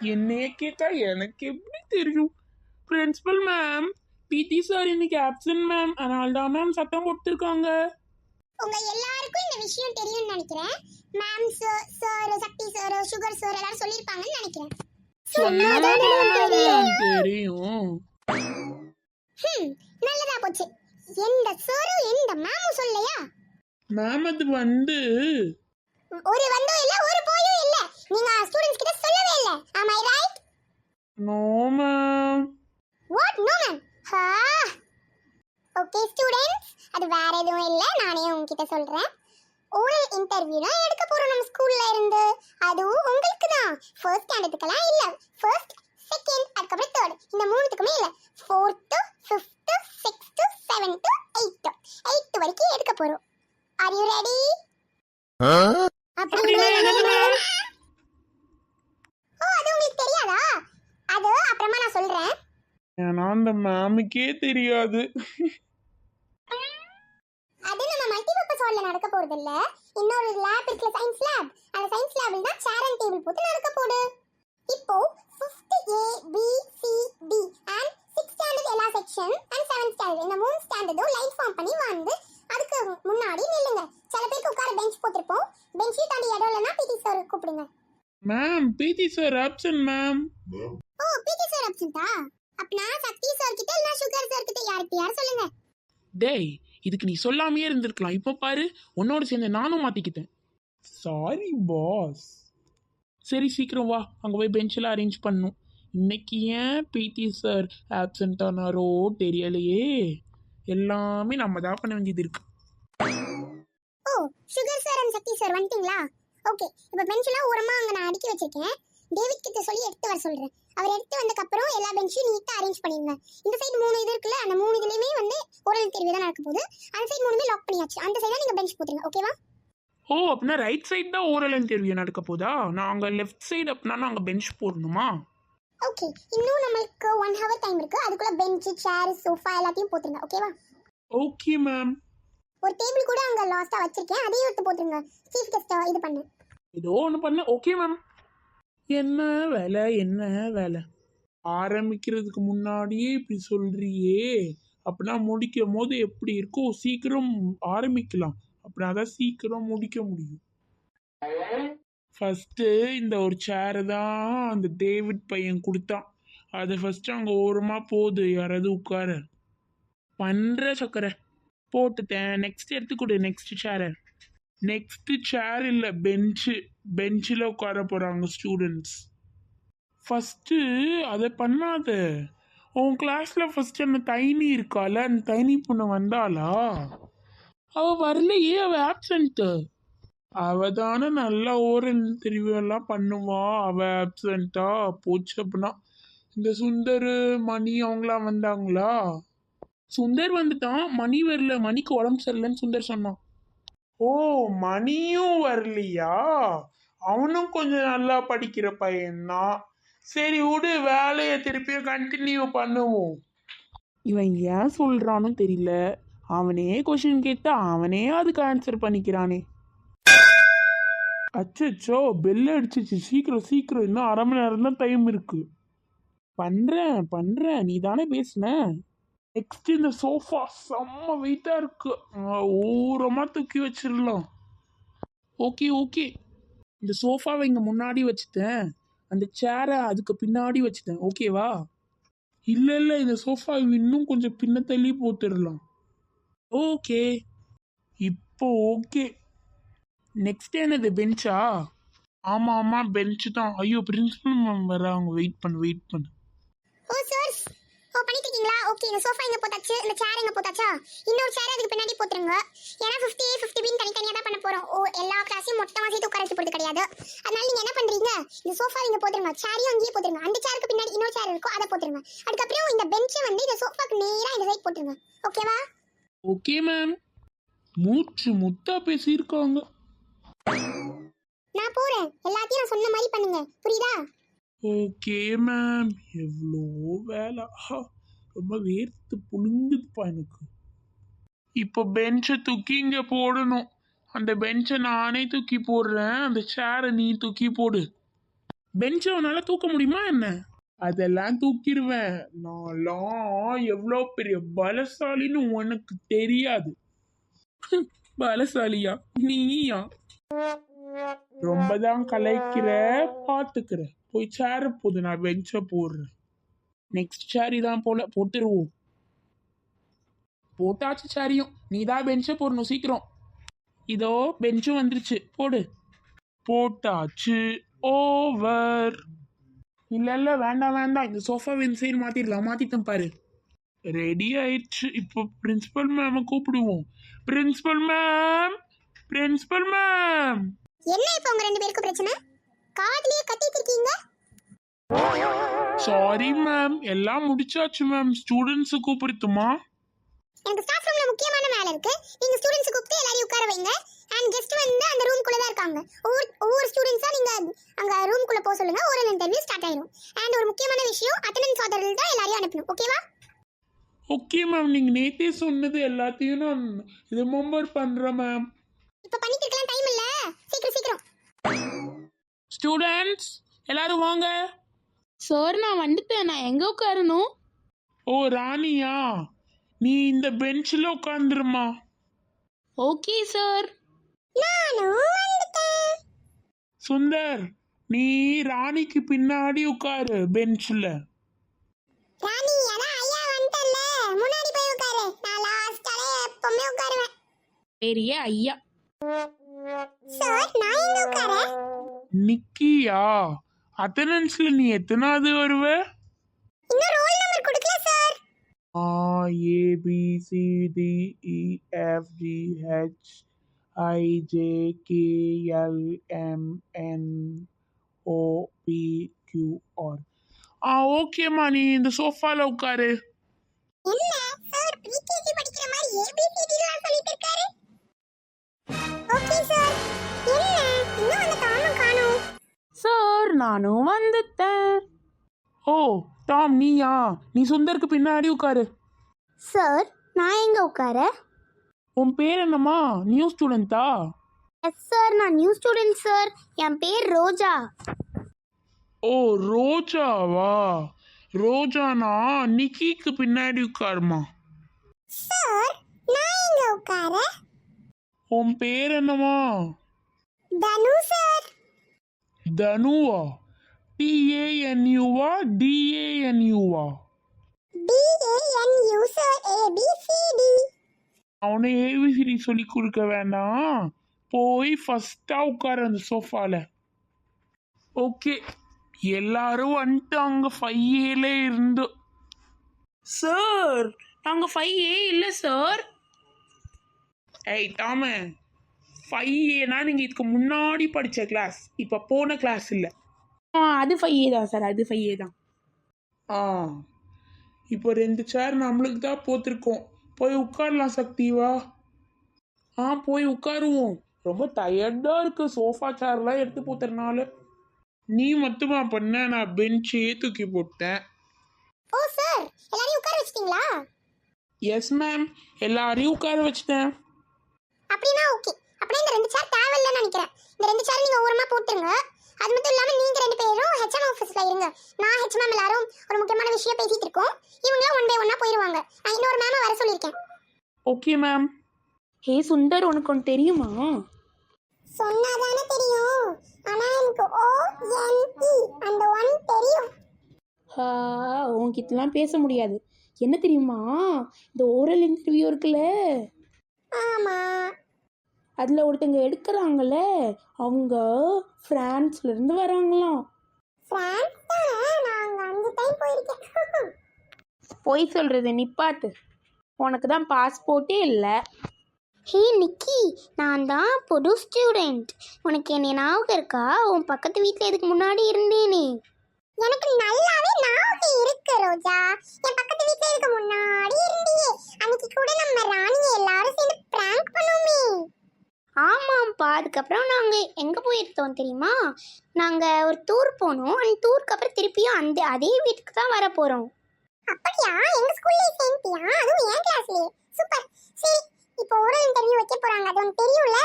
என்னைய கேட்டா எனக்கு எப்படி தெரியும்? பிரின்சிபல் மேம் பிடி சார் இன்னைக்கு ஆப்சன்ட் மேம் அதனால தான் மேம் சத்தம் போட்டுருக்காங்க. உங்க எல்லாருக்கும் இந்த விஷயம் தெரியும்னு நினைக்கிறேன். Ma'am sir sir Sakthi sir sugar sir எல்லாரும் சொல்லிருப்பாங்கன்னு நினைக்கிறேன். சொன்னாதானே தெரியும். தெரியும். ஹம், நல்லதா போச்சு. எந்த சாரும் எந்த மேமும் சொல்லலையா? மேம் அது வந்து ஒரு வந்தும் இல்ல ஒரு போயும் இல்ல. நீங்க ஸ்டூடண்ட்ஸ் கிட்ட இல்ல. Am i right? No ma'am what no ma'am ஹா ஓகே ஸ்டூடண்ட்ஸ் அது வேற எதுவும் இல்ல. நானே உங்ககிட்ட சொல்றேன். ஓரல் இன்டர்வியூ தான் எடுக்க போறோம் நம்ம ஸ்கூல்ல இருந்து. அதுவும் உங்களுக்கு தான் ஃபர்ஸ்ட் ஸ்டாண்டர்டுக்கெல்லாம் இல்ல ஃபர்ஸ்ட் செகண்ட் அதுக்கப்புறம் தேர்ட் இந்த மூணுத்துக்குமே இல்ல fourth fifth sixth seventh eighth eighth வரைக்கும் எடுக்க போறோம் ஆர் யூ ரெடி அப்படின்னா என்னது ma'am? ஓ அது உங்களுக்கு தெரியாதா அது அப்புறமா நான் சொல்றேன் ஏன்னா அந்த மேமுக்கே தெரியாது. அது நம்ம மல்டிபர்பஸ் ஹால்ல நடக்க போறது இல்ல இன்னொரு லேப் இருக்குல்ல சயின்ஸ் லேப் அந்த சயின்ஸ் லேப்ல தான் சேர் அண்ட் டேபிள் போட்டு நடக்க போகுது. இப்போ 5th A B C D and 6th standard எல்லா செக்ஷன் அண்ட் 7th ஸ்டாண்டர்ட் இந்த மூணு ஸ்டாண்டர்டும் லைன் ஃபார்ம் பண்ணி வந்து அதுக்கு முன்னாடி நில்லுங்க. சில பேருக்கு உட்கார பெஞ்ச் போட்டிருப்போம். பெஞ்சையும் தாண்டி இடம் இல்லைன்னா பிடி சார் கூப்பிடுங்க. Ma'am PT sir absent ma'am ஓ பிடி சார் அப்சென்ட்டா அப்பனா சக்தி சார் கிட்ட இல்ல சுகர் சார் கிட்ட யார்கிட்ட யார் சொல்லுங்க. டேய் இதுக்கு நீ சொல்லாமையே இருந்திருக்கலாம். இப்போ பாரு உன்னோட சேர்ந்து நானும் மாத்திக்கிட்டேன். சாரி பாஸ் சரி சீக்கிரம் வா. அங்கே போய் பெஞ்சில் அரேஞ்ச் பண்ணும். இன்னைக்கு ஏன் பிடி சார் ஆப்சண்ட் ஆனாரோ தெரியலையே. எல்லாமே நம்ம தான் பண்ண வேண்டியது இருக்கு. ஓ sugar sir and Sakthi sir வந்துட்டீங்களா? ஓகே இப்போ பெஞ்செல்லாம் ஓரமா அங்க நான் அடுக்கி வச்சிருக்கேன். டேவிட் கிட்ட சொல்லி எடுத்து வர சொல்றேன். அவர் எடுத்து வந்ததுக்கு அப்புறம் எல்லா பெஞ்சையும் நீட்டா அரேஞ்ச் பண்ணிருங்க இந்த சைடு மூணு இது இருக்குல்ல அந்த மூணு இதுலயுமே வந்து ஓரல் தேர்வு தான் நடக்க போகுது. அந்த சைடு மூணுமே லாக் பண்ணியாச்சு. அந்த சைடா நீங்க பெஞ்ச் போட்டுருங்க ஓகேவா ஓ அப்படின்னா ரைட் சைடு தான் ஓரல் இன்டர்வியூ நடக்க போதா? நாங்கள் லெஃப்ட் சைடு அப்படின்னா நாங்கள் பெஞ்ச் போடணுமா? ஓகே இன்னும் நம்மளுக்கு ஒன் ஹவர் டைம் இருக்கு. அதுக்குள்ள பெஞ்ச் சேர் சோஃபா எல்லாத்தையும் போட்டுருங்க ஓகேவா ஓகே மேம் ஒரு டேபிள் கூட அங்க லாஸ்டா வச்சிருக்கேன். அதையும் எடுத்து போட்டுருங்க. சீஃப் கெஸ்ட் இது பண்ணு. ஏதோ ஒன்று பண்ண. ஓகே மேம் என்ன வேலை என்ன வேலை? ஆரம்பிக்கிறதுக்கு முன்னாடியே இப்படி சொல்றியே. அப்படின்னா முடிக்கும் போது எப்படி இருக்கோ சீக்கிரம் ஆரம்பிக்கலாம். அப்படின்னா தான் சீக்கிரம் முடிக்க முடியும். ஃபஸ்ட்டு இந்த ஒரு சேரு தான் அந்த டேவிட் பையன் கொடுத்தான். அது ஃபஸ்ட்டு அங்கே ஓரமாக போகுது. யாராவது உட்கார. பண்ணுற சக்கரை. போட்டுட்டேன். நெக்ஸ்ட் எடுத்துக்கொடு நெக்ஸ்ட் சேரை நெக்ஸ்ட்டு சேர் இல்லை பெஞ்சு பெஞ்சில் உட்கார போகிறாங்க ஸ்டூடெண்ட்ஸ் ஃபஸ்ட்டு அதை பண்ணாத. உன் கிளாஸில் ஃபஸ்ட்டு அந்த தைனி இருக்கால? அந்த தைனி பொண்ணு வந்தாளா? அவள் வரலையே அவள் ஆப்சண்ட்டு அவள் தானே நல்லா ஓரல் தெரிவெல்லாம் பண்ணுவா. அவள் ஆப்சண்ட்டா போச்சு அப்படின்னா. இந்த சுந்தர் மணி அவங்களாம் வந்தாங்களா? சுந்தர் வந்துட்டான். மணி வரல. மணிக்கு உடம்பு சரியில்லைன்னு சுந்தர் சொன்னான். ஓ மணியும் வரலையா? அவனும் கொஞ்சம் நல்லா படிக்கிற பையன்தான். சரி விடு வேலையை திருப்பியும் கண்டினியூ பண்ணுவோம். இவன் ஏன் சொல்றான்னு தெரியல. அவனே கொஷின் கேட்டு அவனே அதுக்கு ஆன்சர் பண்ணிக்கிறானே. அச்சோ பெல் அடிச்சிச்சு. சீக்கிரம் சீக்கிரம். இன்னும் அரை மணி நேரம் தான் டைம் இருக்கு. பண்றேன் பண்றேன். நீ தானே பேசுன? நெக்ஸ்ட் இந்த சோஃபா செம்ம வெயிட்டா இருக்கு. ஓரமாக ஓரமா தூக்கி வச்சிடலாம். ஓகே ஓகே இந்த சோஃபாவை இங்கே முன்னாடி வச்சுட்டேன். அந்த சேரை அதுக்கு பின்னாடி வச்சுட்டேன். ஓகேவா இல்லை இல்லை இந்த சோஃபா இன்னும் கொஞ்சம் பின்ன தள்ளி போட்டுடலாம். ஓகே இப்போ ஓகே நெக்ஸ்ட் என்னது பெஞ்சா ஆமாம் ஆமாம் பெஞ்ச் தான். ஐயோ பிரின்சிபல் மேம் வர அவங்க வெயிட் பண்ணு வெயிட் பண்ணு ஓ சார் ஓ பண்ணிட்டு இருக்கீங்களா ஓகே இந்த சோஃபா இங்க போட்டாச்சு இந்த சேர் இங்க போட்டாச்சா? இன்னொரு சேர் அதுக்கு பின்னாடி போட்டுருங்க. ஏன்னா 50 ஏ ஃபிஃப்டி பின் தனித்தனியா தான் பண்ண போறோம். ஓ எல்லா கிளாஸையும் மொத்தமா சேர்த்து உட்கார வச்சு போறது கிடையாது. அதனால நீங்க என்ன பண்றீங்க? இந்த சோஃபா இங்க போட்டுருங்க. சேரையும் அங்கேயே போட்டுருங்க. அந்த சேருக்கு பின்னாடி இன்னொரு சேர் இருக்கும் அதை போட்டுருங்க. அதுக்கப்புறம் இந்த பெஞ்சை வந்து இந்த சோஃபாக்கு நேரா இந்த சைட் போட்டுருங்க. ஓகேவா ஓகே மேம் மூச்சு முத்தா பேசியிருக்காங்க. நான் போறேன். எல்லாத்தையும் நான் சொன்ன மாதிரி பண்ணுங்க. புரியுதா? ஓகே மேம் எவ்வளோ வேலை. ரொம்ப வேர்த்து புழுங்குதுப்பா எனக்கு. இப்போ பெஞ்சை தூக்கி இங்கே போடணும். அந்த பெஞ்சை நானே தூக்கி போடுறேன். அந்த சேரை நீ தூக்கி போடு. பெஞ்சை உன்னால தூக்க முடியுமா என்ன? அதெல்லாம் தூக்கிடுவேன். நான்லாம் எவ்வளோ பெரிய பலசாலின்னு உனக்கு தெரியாது. பலசாலியா? நீயா? ரொம்ப தான் கலைக்கிற பாத்துக்கிற. போய் சேர போது நான் பெஞ்ச போடுறேன். நெக்ஸ்ட் சாரி தான் போல போட்டுருவோம். போட்டாச்சு சாரியும் நீ தான் பெஞ்சை போடணும் சீக்கிரம். இதோ பெஞ்சும் வந்துருச்சு. போடு. போட்டாச்சு. ஓவர் இல்லை இல்லை வேண்டாம் வேண்டாம். இந்த சோஃபா வென்சைன் மாற்றிடலாம் மாற்றிட்டேன் பாரு. ரெடி ஆயிடுச்சு. இப்போ பிரின்சிபல் மேம் கூப்பிடுவோம். பிரின்சிபல் மேம் பிரின்சிபல் மேம் என்ன இப்போ உங்க ரெண்டு பேருக்கும் பிரச்சனை? காதுலயே கத்திட்டு இருக்கீங்க? சாரி மேம் எல்லாம் முடிச்சாச்சு மேம் ஸ்டூடெண்ட்ஸ் கூப்பிடுத்துமா? எனக்கு ஸ்டாஃப் ரூம்ல முக்கியமான வேலை இருக்கு. நீங்க ஸ்டூடெண்ட்ஸ் கூப்பிட்டு எல்லாரையும் உட்கார வைங்க. அண்ட் கெஸ்ட் வந்து அந்த ரூம்குள்ள தான் இருக்காங்க. ஒவ்வொரு ஒவ்வொரு ஸ்டூடெண்ட்ஸா நீங்க அங்க ரூம்குள்ள போக சொல்லுங்க. ஒரு இன்டர்வியூ ஸ்டார்ட் ஆயிடும் அண்ட் ஒரு முக்கியமான விஷயம் அட்டெண்டன்ஸ் ஆர்டர் தான் எல்லாரையும் அனுப்பணும். ஓகேவா ஓகே மேம் நீங்க நேத்தே சொன்னது எல்லாத்தையும் நான் ரிமெம்பர் பண்றேன் மேம் இப்போ பண்ணிட்டு இருக்கலாம் டைம் இல்ல. சீக்கிரம் சீக்கிரம். ஸ்டூடெண்ட்ஸ் எல்லாரும் வாங்க. சார் நான் வந்துட்டேன். நான் எங்கே உட்காரணும்? ஓ ராணியா? நீ இந்த பெஞ்சில் உட்காந்துருமா ஓகே சார் சுந்தர் நீ ராணிக்கு பின்னாடி உட்காரு பெஞ்சில். ராணி அதான் ஐயா வந்துட்டல்ல முன்னாடி போய் உட்காரு. நான் லாஸ்டாலே எப்பவுமே உட்காருவேன். பெரிய ஐயா. சார் நான் எங்க உட்கார நிக்கியா? அட்டண்டன்ஸ்ல நீ எத்தனாவது வருவ? இன்னும் ரோல் நம்பர் கொடுக்கல sir ah A B C D E F G H I J K L M N O P Q R ஆ ஓகேம்மா நீ இந்த சோஃபால உட்காரு. என்ன சார் பிரிகேஜி படிக்கிற மாதிரி ஏபிசிடி எல்லாம் சொல்லிட்டு இருக்காரு? ஓகே சார் சார் நானும் வந்துட்டேன். ஓ டாம் நீயா? நீ சுந்தருக்கு பின்னாடி உட்காரு. சார் நான் எங்க உட்கார? உன் பேர் என்னம்மா? நியூ ஸ்டூடெண்ட்டா? எஸ் சார் நான் நியூ ஸ்டூடெண்ட் சார். என் பேர் ரோஜா. ஓ ரோஜாவா? ரோஜானா? நிக்கிக்கு பின்னாடி உட்காருமா. சார் நான் எங்க உட்கார? உன் பேர் என்னம்மா? தனு சார். தனுவா. டிஏஎன்யூவா டிஏஎன்யூவா T A N U sir A B C D அவனை ஏபிசிடி சொல்லி கொடுக்க வேண்டாம் போய் ஃபஸ்ட்டா உட்காரு அந்த சோஃபால ஓகே எல்லாரும் வந்துட்டாங்க ஃபையேல இருந்து. சார் நாங்கள் ஃபைவ் ஏ இல்லை சார் ஏய் டாம. ஃபைவ் ஏனா நீங்கள் இதுக்கு முன்னாடி படித்த கிளாஸ் இப்போ போன கிளாஸ் இல்லை. ஆ அது ஃபைவ் ஏ தான் சார் அது ஃபைவ் ஏ தான். ஆ. இப்போ ரெண்டு சேர் நம்மளுக்கு தான் போத்திருக்கோம். போய் உட்காரலாம் சக்திவா ஆ போய் உட்காருவோம். ரொம்ப டயர்டாக இருக்கு. சோஃபா சேர்லாம் எடுத்து போத்துறனால. நீ மட்டுமா பண்ண நான் பெஞ்சே தூக்கி போட்டேன். ஓ சார் எல்லாரையும் உட்கார வச்சிட்டீங்களா? எஸ் மேம் எல்லாரையும் உட்கார வச்சுட்டேன். அப்படின்னா ஓகே அப்படியே இந்த ரெண்டு சேர் தேவையில்லைன்னு நினைக்கிறேன். இந்த ரெண்டு சேர் நீங்க ஓரமா போட்டுருங்க. அது மட்டும் இல்லாம நீங்க ரெண்டு பேரும் ஹெச்எம் ஆஃபீஸ்ல இருங்க. நான் ஹெச்எம் எல்லாரும் ஒரு முக்கியமான விஷயம் பேசிட்டு இருக்கோம். இவங்களும் ஒன் பை ஒன்னா போயிருவாங்க. நான் இன்னொரு மேம வர சொல்லியிருக்கேன். ஓகே மேம் ஹே சுந்தர் உனக்கு ஒன்று தெரியுமா? சொன்னாதானே தெரியும். ஆனா எனக்கு ஓ என் இ அந்த ஒன் தெரியும். ஆ உன்கிட்டலாம் பேச முடியாது. என்ன தெரியுமா? இந்த ஓரல் இன்டர்வியூ இருக்குல்ல? ஆமா. அதில் ஒருத்தங்க எடுக்கிறாங்கல்ல அவங்க ஃப்ரான்ஸ்லேருந்து வராங்களாம். பொய் சொல்கிறது நிப்பாட்டு உனக்கு தான் பாஸ்போர்ட்டே இல்லை. ஹே நிக்கி நான் தான் புது ஸ்டூடெண்ட் உனக்கு என்ன ஞாபகம் இருக்கா? உன் பக்கத்து வீட்டில் இதுக்கு முன்னாடி இருந்தேனே. எனக்கு நல்லாவே ஞாபகம் இருக்கு ரோஜா. என் பக்கத்து வீட்டில் இதுக்கு முன்னாடி இருந்தியே. அன்னைக்கு கூட நம்ம ராணியை எல்லாரும் சேர்ந்து பிராங்க் பண்ணுவோமே ஆமாம்ப்பா அதுக்கப்புறம் நாங்கள் எங்கே போயிருந்தோம் தெரியுமா? நாங்கள் ஒரு டூர் போனோம். அந்த டூருக்கு அப்புறம் திருப்பியும் அந்த அதே வீட்டுக்கு தான் வர போகிறோம் அப்படியா? எங்க ஸ்கூல்ல சேர்ந்தியா அதுவும் என் கிளாஸ்லயே சூப்பர். சரி இப்போ ஓரல் இன்டர்வியூ வைக்க போறாங்க. அது உனக்கு தெரியும்ல?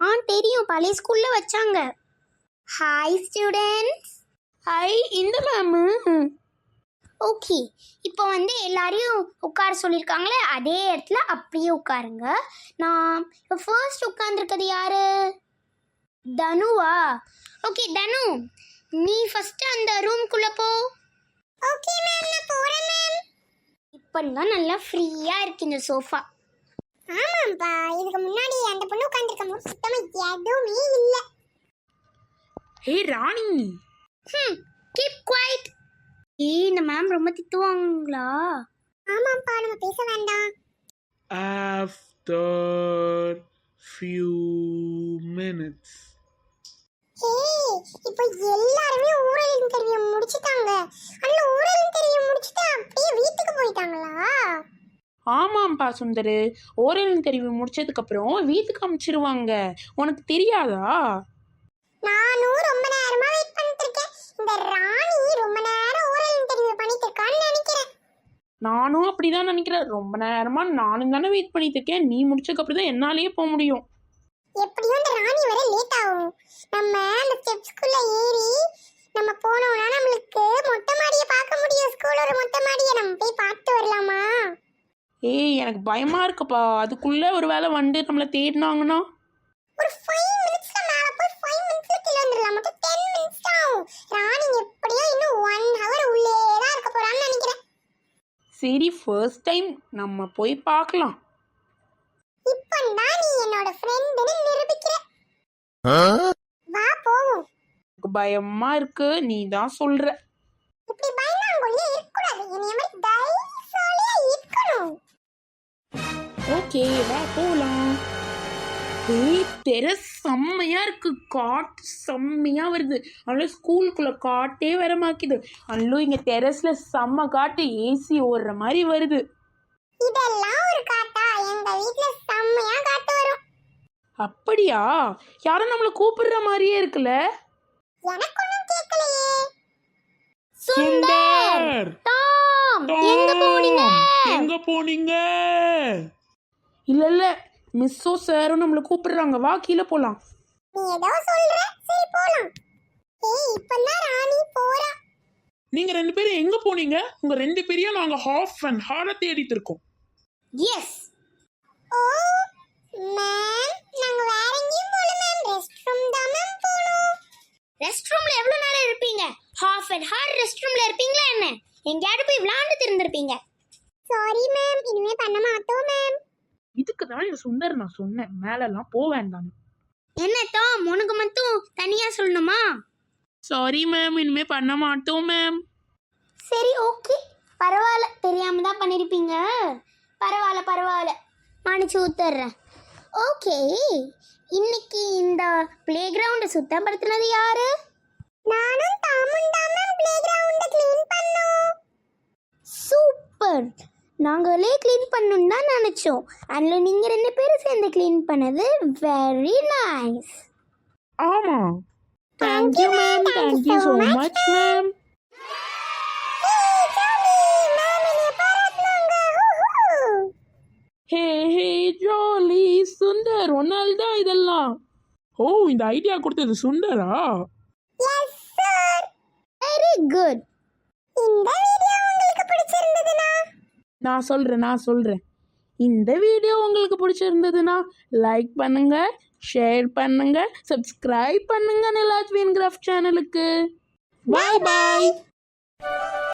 ஆ தெரியும். பழைய ஸ்கூல்ல வச்சாங்க. ஹாய் ஸ்டூடெண்ட்ஸ் ஐ இந்த மேமு ஓகே இப்போ வந்து எல்லாரையும் உட்கார சொல்லியிருக்காங்களே அதே இடத்துல அப்படியே உட்காருங்க. நான் இப்போ ஃபர்ஸ்ட் உட்காந்துருக்கிறது யாரு? தனுவா? ஓகே தனு நீ ஃபர்ஸ்ட் அந்த ரூம்குள்ள போ. ஓகே மேம் நான் போறேன் மேம் இப்போ தான் நல்லா ஃப்ரீயா இருக்கு இந்த சோஃபா ஆமாப்பா இதுக்கு முன்னாடி அந்த பொண்ணு உட்காந்துருக்கும் போது சுத்தமா எதுவுமே இல்லை. ஹே ராணி. ம் ஏய் இந்த மேம் ரொம்ப திட்டுவாங்களா? ஆமாப்பா நம்ம பேச வேண்டாம். After few minutes. ஏய் இப்போ எல்லாருமே ஊரல் இன்டர்வியூ முடிச்சிட்டாங்க. அந்த ஊரல் இன்டர்வியூ முடிச்சிட்டு அப்படியே வீட்டுக்கு போயிட்டாங்களா? ஆமாம்ப்பா சுந்தரு. ஓரல் இன்டர்வியூ முடிச்சதுக்கப்புறம் வீட்டுக்கு அனுப்பிச்சிருவாங்க உனக்கு தெரியாதா? நானும் ரொம்ப நேரமா வெயிட் பண்ணிட்டு இந்த ராணி ரொம்ப நேரம் ஊரல் இன்டர்வியூ பண்ணிட்டு இருக்கான்னு நினைக்கிறேன். நானும் அப்படிதான் நினைக்கிறேன். ரொம்ப நேரமா நானும் தானே வெயிட் பண்ணிட்டு இருக்கேன் நீ முடிச்சதுக்கப்புறம் தான் என்னாலேயே போக முடியும். எப்படியும் இந்த ராணி வர லேட் ஆகும். நம்ம அந்த ஸ்டெப்ஸ்குள்ள ஏறி நம்ம போனோம்னா நம்மளுக்கு மொட்டை மாடியை பார்க்க முடியும். ஸ்கூலோட மொட்டை மாடியை. நம்ம போய் பார்த்து வரலாமா? ஏய் எனக்கு பயமா இருக்குப்பா. அதுக்குள்ள ஒரு வேளை வந்து நம்மளை தேடினாங்கன்னா? ஒரு ஃபைவ் சரி ஃபர்ஸ்ட் டைம் நம்ம போய் பார்க்கலாம். இப்போ தான் நீ என்னோட ஃப்ரெண்டுன்னு நிரூபிக்கிற. வா போவோம். பயமா இருக்கு நீ தான் சொல்ற. இப்படி பயந்தாங்கொழியே இருக்கக்கூடாது. என்னைய மாதிரி தைரியசாலியா இருக்கணும். ஓகே வா போலாம். ஏய் டெரஸ் செம்மையா இருக்கு. காட்டு செம்மையா வருது. அதனால ஸ்கூலுக்குள்ள காட்டே வர மாக்கிது அல்லோ இங்க டெரஸ்ல செம்ம காட்டு. ஏசி ஓடுற மாதிரி வருது. இதெல்லாம் ஒரு காட்டா? எங்க வீட்ல செம்மையா காட்டு வரும். அப்படியா? யாரும் நம்மளை கூப்பிடுற மாதிரியே இருக்குல்ல எனக்கு ஒன்றும் கேட்கலையே சுந்தர்! டாம்! Tom, எங்க போனீங்க? இல்ல இல்ல. மிஸ்ஸோ சாரும் நம்மளை கூப்பிடுறாங்க. வா கீழே போலாம். நீ ஏதோ சொல்ற. சரி போலாம். ஏய் இப்பதான் ராணி போறா. நீங்க ரெண்டு பேரும் எங்க போனீங்க? உங்க ரெண்டு பேரையும் நாங்க ஹாஃப் அண்ட் ஹார தேடிட்டு இருக்கோம் எஸ் ஓ மேம் நாங்க வேற எங்கேயும் போல மேம் ரெஸ்ட் ரூம் தான் மேம் போனோம். ரெஸ்ட் ரூம்ல எவ்வளவு நேரம் இருப்பீங்க? ஹாஃப் அண்ட் ஹார் ரெஸ்ட் ரூம்ல இருப்பீங்களா என்ன? எங்கேயாவது போய் விளையாண்டு திருந்திருப்பீங்க சாரி மேம் இனிமே பண்ண மாட்டோம் மேம் இதுக்கு தான் இந்த சுந்தர் நான் சொன்னேன். மேலெல்லாம் போக வேண்டாம் என்ன டாம் உனக்கு மட்டும் தனியா சொல்லணுமா? சாரி மேம் இனிமே பண்ண மாட்டோம் மேம் சரி ஓகே பரவாயில்ல. தெரியாம தான் பண்ணிருப்பீங்க. பரவாயில்ல பரவாயில்ல. மன்னிச்சு ஊத்துறேன். ஓகே இன்னைக்கு இந்த பிளே கிரவுண்டை சுத்தப்படுத்தினது யாரு? நானும் தாமும் தான் மேம் பிளே கிரவுண்டை க்ளீன் பண்ணோம். சூப்பர் நாங்களே க்ளீன் பண்ணணும்னு தான் நினச்சோம். அதில் நீங்கள் ரெண்டு பேரும் சேர்ந்து க்ளீன் பண்ணது வெரி நைஸ் ஆமா. Thank you ma'am thank you so much ma'am hey hey jolly Sundar ஒன்னால் தான் இதெல்லாம். ஓ இந்த ஐடியா கொடுத்தது சுந்தரா? வெரி குட் இந்த நான் சொல்கிறேன் நான் சொல்கிறேன் இந்த வீடியோ உங்களுக்கு பிடிச்சிருந்ததுன்னா லைக் பண்ணுங்க ஷேர் பண்ணுங்க சப்ஸ்கிரைப் பண்ணுங்க நிலாஜ் கிராஃப்ட் சேனலுக்கு பாய் பாய்